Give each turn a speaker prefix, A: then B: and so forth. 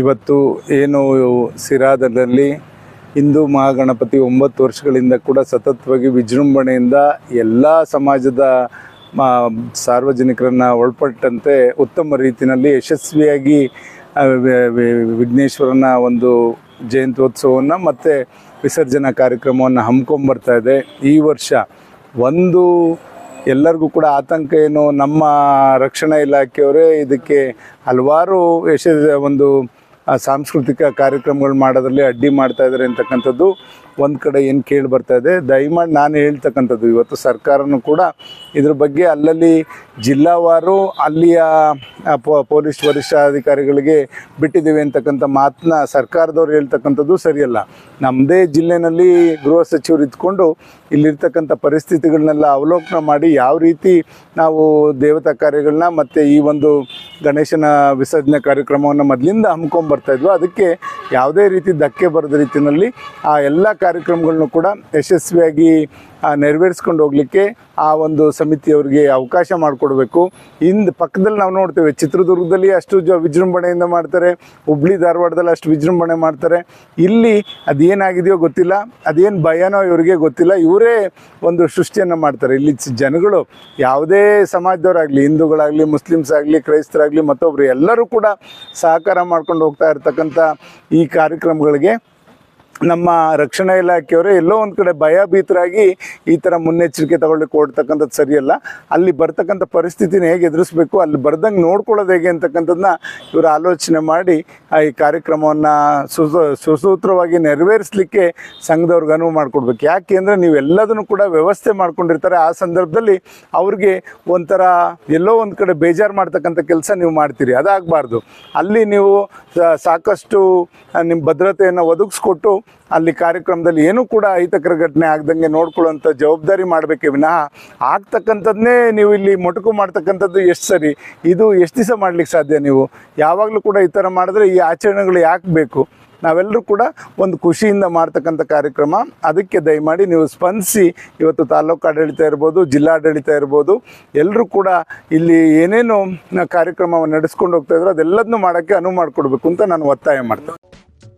A: ಇವತ್ತು ಏನು ಸಿರಾದಲ್ಲಿ ಹಿಂದೂ ಮಹಾಗಣಪತಿ ಒಂಬತ್ತು ವರ್ಷಗಳಿಂದ ಕೂಡ ಸತತವಾಗಿ ವಿಜೃಂಭಣೆಯಿಂದ ಎಲ್ಲ ಸಮಾಜದ ಸಾರ್ವಜನಿಕರನ್ನು ಒಳಪಟ್ಟಂತೆ ಉತ್ತಮ ರೀತಿಯಲ್ಲಿ ಯಶಸ್ವಿಯಾಗಿ ವಿಘ್ನೇಶ್ವರನ ಒಂದು ಜಯಂತ್ಯೋತ್ಸವವನ್ನು ಮತ್ತು ವಿಸರ್ಜನಾ ಕಾರ್ಯಕ್ರಮವನ್ನು ಹಮ್ಮಿಕೊಂಬರ್ತಾ ಇದೆ. ಈ ವರ್ಷ ಒಂದು ಎಲ್ಲರಿಗೂ ಕೂಡ ಆತಂಕ ಏನು, ನಮ್ಮ ರಕ್ಷಣಾ ಇಲಾಖೆಯವರೇ ಇದಕ್ಕೆ ಹಲವಾರು ಯಶ ಒಂದು ಸಾಂಸ್ಕೃತಿಕ ಕಾರ್ಯಕ್ರಮಗಳು ಮಾಡೋದ್ರಲ್ಲಿ ಅಡ್ಡಿ ಮಾಡ್ತಾ ಇದ್ದಾರೆ ಅಂತಕ್ಕಂಥದ್ದು ಒಂದು ಕಡೆ ಏನು ಕೇಳಿ ಬರ್ತಾ ಇದೆ. ದಯಮಾಡಿ ನಾನು ಹೇಳ್ತಕ್ಕಂಥದ್ದು, ಇವತ್ತು ಸರ್ಕಾರನೂ ಕೂಡ ಇದ್ರ ಬಗ್ಗೆ ಅಲ್ಲಲ್ಲಿ ಜಿಲ್ಲಾವಾರು ಅಲ್ಲಿಯ ಪೊಲೀಸ್ ವರಿಷ್ಠಾಧಿಕಾರಿಗಳಿಗೆ ಬಿಟ್ಟಿದ್ದೀವಿ ಅಂತಕ್ಕಂಥ ಮಾತನ್ನ ಸರ್ಕಾರದವ್ರು ಹೇಳ್ತಕ್ಕಂಥದ್ದು ಸರಿಯಲ್ಲ. ನಮ್ಮದೇ ಜಿಲ್ಲೆನಲ್ಲಿ ಗೃಹ ಸಚಿವರು ಇದ್ಕೊಂಡು ಇಲ್ಲಿರ್ತಕ್ಕಂಥ ಪರಿಸ್ಥಿತಿಗಳನ್ನೆಲ್ಲ ಅವಲೋಕನ ಮಾಡಿ ಯಾವ ರೀತಿ ನಾವು ದೇವತಾ ಕಾರ್ಯಗಳನ್ನ ಮತ್ತು ಈ ಒಂದು ಗಣೇಶನ ವಿಸರ್ಜನೆ ಕಾರ್ಯಕ್ರಮವನ್ನು ಮೊದಲಿಂದ ಹಮ್ಮಿಕೊಂಬರ್ತಾ ಇದ್ವು. ಅದಕ್ಕೆ ಯಾವುದೇ ರೀತಿ ಧಕ್ಕೆ ಬರದ ರೀತಿಯಲ್ಲಿ ಆ ಎಲ್ಲ ಕಾರ್ಯಕ್ರಮಗಳನ್ನು ಕೂಡ ಯಶಸ್ವಿಯಾಗಿ ನೆರವೇರಿಸ್ಕೊಂಡು ಹೋಗಲಿಕ್ಕೆ ಆ ಒಂದು ಸಮಿತಿಯವರಿಗೆ ಅವಕಾಶ ಮಾಡಿಕೊಡ್ಬೇಕು. ಇಂದು ಪಕ್ಕದಲ್ಲಿ ನಾವು ನೋಡ್ತೇವೆ, ಚಿತ್ರದುರ್ಗದಲ್ಲಿ ಅಷ್ಟು ಜ ವಿಜೃಂಭಣೆಯಿಂದ ಮಾಡ್ತಾರೆ, ಹುಬ್ಳಿ ಧಾರವಾಡದಲ್ಲಿ ಅಷ್ಟು ವಿಜೃಂಭಣೆ ಮಾಡ್ತಾರೆ. ಇಲ್ಲಿ ಅದೇನಾಗಿದೆಯೋ ಗೊತ್ತಿಲ್ಲ, ಅದೇನು ಭಯನೋ ಇವರಿಗೆ ಗೊತ್ತಿಲ್ಲ, ಇವರೇ ಒಂದು ಸೃಷ್ಟಿಯನ್ನು ಮಾಡ್ತಾರೆ. ಇಲ್ಲಿ ಜನಗಳು ಯಾವುದೇ ಸಮಾಜದವರಾಗಲಿ, ಹಿಂದೂಗಳಾಗಲಿ ಮುಸ್ಲಿಮ್ಸ್ ಆಗಲಿ ಕ್ರೈಸ್ತರಾಗಲಿ ಮತ್ತೊಬ್ಬರು ಎಲ್ಲರೂ ಕೂಡ ಸಹಕಾರ ಮಾಡ್ಕೊಂಡು ಹೋಗ್ತಾ ಇರ್ತಕ್ಕಂಥ ಈ ಕಾರ್ಯಕ್ರಮಗಳಿಗೆ ನಮ್ಮ ರಕ್ಷಣಾ ಇಲಾಖೆಯವರು ಎಲ್ಲೋ ಒಂದು ಕಡೆ ಭಯಭೀತರಾಗಿ ಈ ಥರ ಮುನ್ನೆಚ್ಚರಿಕೆ ತಗೊಳ್ಳಿಕ್ಕೆ ಓಡ್ತಕ್ಕಂಥದ್ದು ಸರಿಯಲ್ಲ. ಅಲ್ಲಿ ಬರ್ತಕ್ಕಂಥ ಪರಿಸ್ಥಿತಿನ ಹೇಗೆ ಎದುರಿಸ್ಬೇಕು, ಅಲ್ಲಿ ಬರ್ದಂಗೆ ನೋಡ್ಕೊಳ್ಳೋದು ಹೇಗೆ ಅಂತಕ್ಕಂಥದ್ದನ್ನ ಇವರು ಆಲೋಚನೆ ಮಾಡಿ ಈ ಕಾರ್ಯಕ್ರಮವನ್ನು ಸುಸ, ಸುಸೂತ್ರವಾಗಿ ನೆರವೇರಿಸಲಿಕ್ಕೆ ಸಂಘದವ್ರಿಗೆ ಅನುವು ಮಾಡಿಕೊಡ್ಬೇಕು. ಯಾಕೆ ಅಂದರೆ ನೀವು ಎಲ್ಲದನ್ನು ಕೂಡ ವ್ಯವಸ್ಥೆ ಮಾಡ್ಕೊಂಡಿರ್ತಾರೆ. ಆ ಸಂದರ್ಭದಲ್ಲಿ ಅವ್ರಿಗೆ ಒಂಥರ ಎಲ್ಲೋ ಒಂದು ಕಡೆ ಬೇಜಾರು ಮಾಡ್ತಕ್ಕಂಥ ಕೆಲಸ ನೀವು ಮಾಡ್ತೀರಿ. ಅದಾಗಬಾರ್ದು. ಅಲ್ಲಿ ನೀವು ಸಾಕಷ್ಟು ನಿಮ್ಮ ಭದ್ರತೆಯನ್ನು ಒದಗಿಸ್ಕೊಟ್ಟು ಅಲ್ಲಿ ಕಾರ್ಯಕ್ರಮದಲ್ಲಿ ಏನೂ ಕೂಡ ಅಹಿತಕರ ಘಟನೆ ಆಗ್ದಂಗೆ ನೋಡ್ಕೊಳ್ಳೋಂಥ ಜವಾಬ್ದಾರಿ ಮಾಡಬೇಕೆ ವಿನಃ ಆಗ್ತಕ್ಕಂಥದ್ದನ್ನೇ ನೀವು ಇಲ್ಲಿ ಮೊಟಕು ಮಾಡ್ತಕ್ಕಂಥದ್ದು ಎಷ್ಟು ಸರಿ? ಇದು ಎಷ್ಟು ದಿವಸ ಮಾಡ್ಲಿಕ್ಕೆ ಸಾಧ್ಯ ನೀವು? ಯಾವಾಗಲೂ ಕೂಡ ಈ ಥರ ಮಾಡಿದ್ರೆ ಈ ಆಚರಣೆಗಳು ಯಾಕೆ ಬೇಕು? ನಾವೆಲ್ಲರೂ ಕೂಡ ಒಂದು ಖುಷಿಯಿಂದ ಮಾಡ್ತಕ್ಕಂಥ ಕಾರ್ಯಕ್ರಮ. ಅದಕ್ಕೆ ದಯಮಾಡಿ ನೀವು ಸ್ಪಂದಿಸಿ. ಇವತ್ತು ತಾಲೂಕು ಆಡಳಿತ ಇರ್ಬೋದು, ಜಿಲ್ಲಾಡಳಿತ ಇರ್ಬೋದು, ಎಲ್ಲರೂ ಕೂಡ ಇಲ್ಲಿ ಏನೇನು ಕಾರ್ಯಕ್ರಮವನ್ನು ನಡೆಸ್ಕೊಂಡು ಹೋಗ್ತಾ ಇದ್ರು ಅದೆಲ್ಲದನ್ನೂ ಮಾಡೋಕ್ಕೆ ಅನುವು ಮಾಡಿಕೊಡ್ಬೇಕು ಅಂತ ನಾನು ಒತ್ತಾಯ ಮಾಡ್ತೇನೆ.